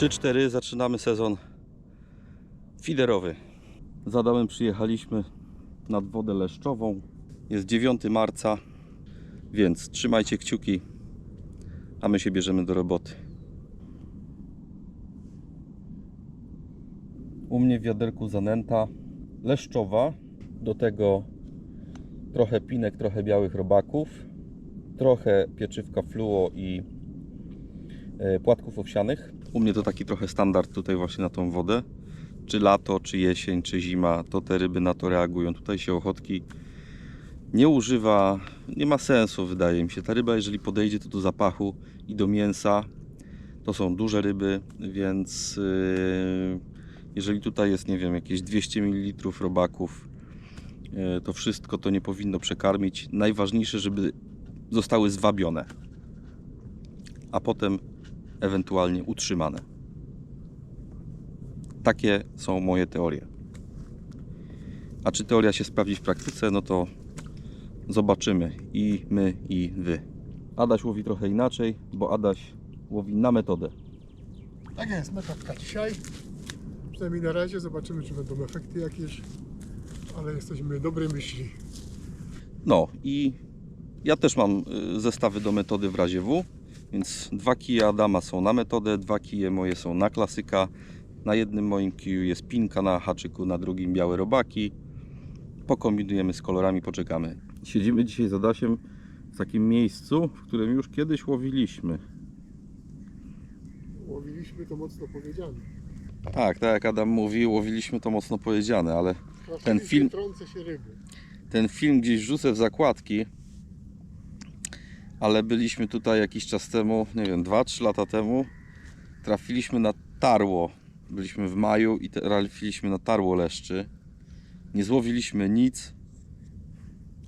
3-4 zaczynamy sezon fiderowy. Z Adamem przyjechaliśmy nad wodę leszczową. Jest 9 marca, więc trzymajcie kciuki, a my się bierzemy do roboty. U mnie w wiaderku zanęta leszczowa, do tego trochę pinek, trochę białych robaków, trochę pieczywka fluo i e, płatków owsianych. U mnie to taki trochę standard tutaj właśnie na tą wodę. Czy lato, czy jesień, czy zima, to te ryby na to reagują. Tutaj się ochotki nie używa, nie ma sensu wydaje mi się. Ta ryba jeżeli podejdzie to do zapachu i do mięsa, to są duże ryby, więc yy, jeżeli tutaj jest, nie wiem, jakieś 200 ml robaków, yy, to wszystko to nie powinno przekarmić. Najważniejsze, żeby zostały zwabione, a potem ewentualnie utrzymane. Takie są moje teorie. A czy teoria się sprawdzi w praktyce, no to zobaczymy i my, i wy. Adaś łowi trochę inaczej, bo Adaś łowi na metodę. Tak jest, metodka dzisiaj. Przynajmniej na razie zobaczymy, czy będą efekty jakieś. Ale jesteśmy dobrej myśli. No i ja też mam y, zestawy do metody w razie W, więc dwa kije Adama są na metodę, dwa kije moje są na klasyka. Na jednym moim kiju jest pinka na haczyku, na drugim białe robaki. Pokombinujemy z kolorami, poczekamy. Siedzimy dzisiaj z Adasiem w takim miejscu, w którym już kiedyś łowiliśmy. Łowiliśmy to mocno powiedziane. Tak, tak jak Adam mówi, łowiliśmy to mocno powiedziane, ale Trafiliśmy film- Trące się ryby. ten film gdzieś wrzucę w zakładki, ale byliśmy tutaj jakiś czas temu, nie wiem, 2-3 lata temu, trafiliśmy na tarło. Byliśmy w maju i trafiliśmy na tarło leszczy. Nie złowiliśmy nic,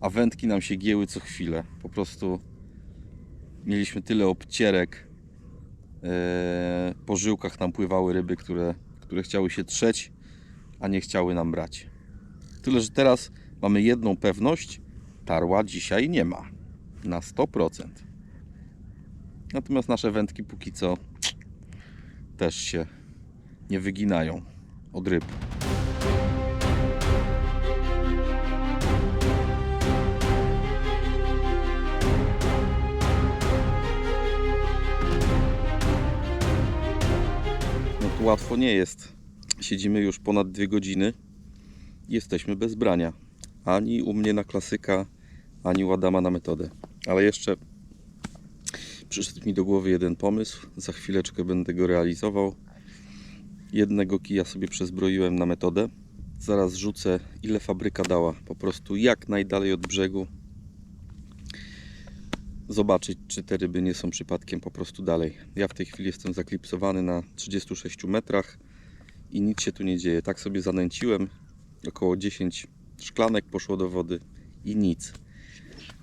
a wędki nam się gieły co chwilę. Po prostu mieliśmy tyle obcierek. e, Po żyłkach nam pływały ryby, które, które chciały się trzeć, a nie chciały nam brać. Tyle, że teraz mamy jedną pewność, tarła dzisiaj nie ma. Na 100%. Natomiast nasze wędki póki co też się nie wyginają od ryb. No tu łatwo nie jest. Siedzimy już ponad dwie godziny jesteśmy bez brania. Ani u mnie na klasyka, ani u Adama na metodę. Ale jeszcze przyszedł mi do głowy jeden pomysł. Za chwileczkę będę go realizował. Jednego kija sobie przezbroiłem na metodę. Zaraz rzucę ile fabryka dała. Po prostu jak najdalej od brzegu. Zobaczyć, czy te ryby nie są przypadkiem po prostu dalej. Ja w tej chwili jestem zaklipsowany na 36 metrach i nic się tu nie dzieje. Tak sobie zanęciłem, około 10 szklanek poszło do wody i nic.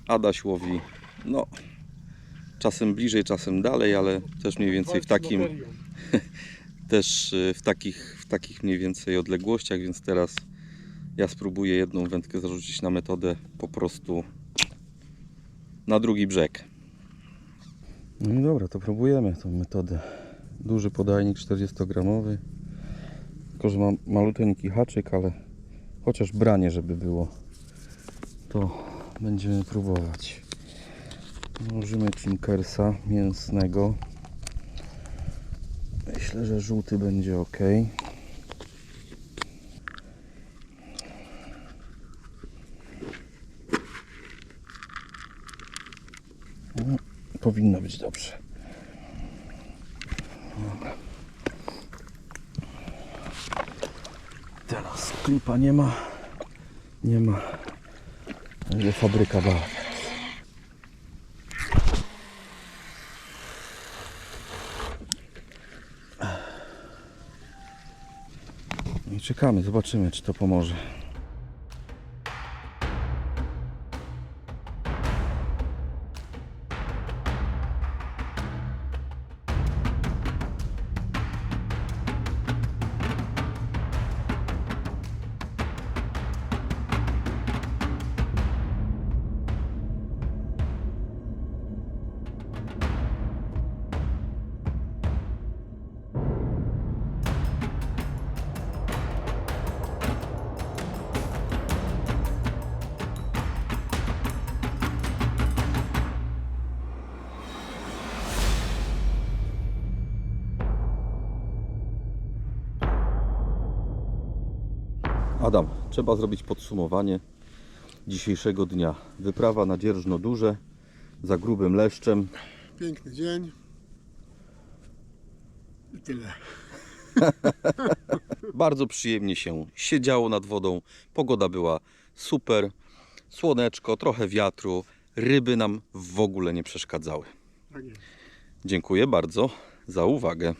Adaś łowi, no, czasem bliżej, czasem dalej, ale też mniej więcej w takim, też y, w takich, w takich mniej więcej odległościach, więc teraz ja spróbuję jedną wędkę zarzucić na metodę po prostu na drugi brzeg. No i dobra, to próbujemy tą metodę. Duży podajnik 40-gramowy. Tylko, że mam maluteńki haczyk, ale chociaż branie, żeby było, to będziemy próbować. Włożymy Tinkersa mięsnego. Myślę, że żółty będzie ok. No, Powinno być dobrze. Dobra. Teraz klipa nie ma. Nie ma. Ale fabryka dała. No I czekamy, zobaczymy czy to pomoże. Adam, trzeba zrobić podsumowanie dzisiejszego dnia. Wyprawa na Dzierżno Duże za grubym leszczem. Piękny dzień. I tyle. Bardzo przyjemnie się siedziało nad wodą. Pogoda była super. Słoneczko, trochę wiatru. Ryby nam w ogóle nie przeszkadzały. Tak. Dziękuję bardzo za uwagę.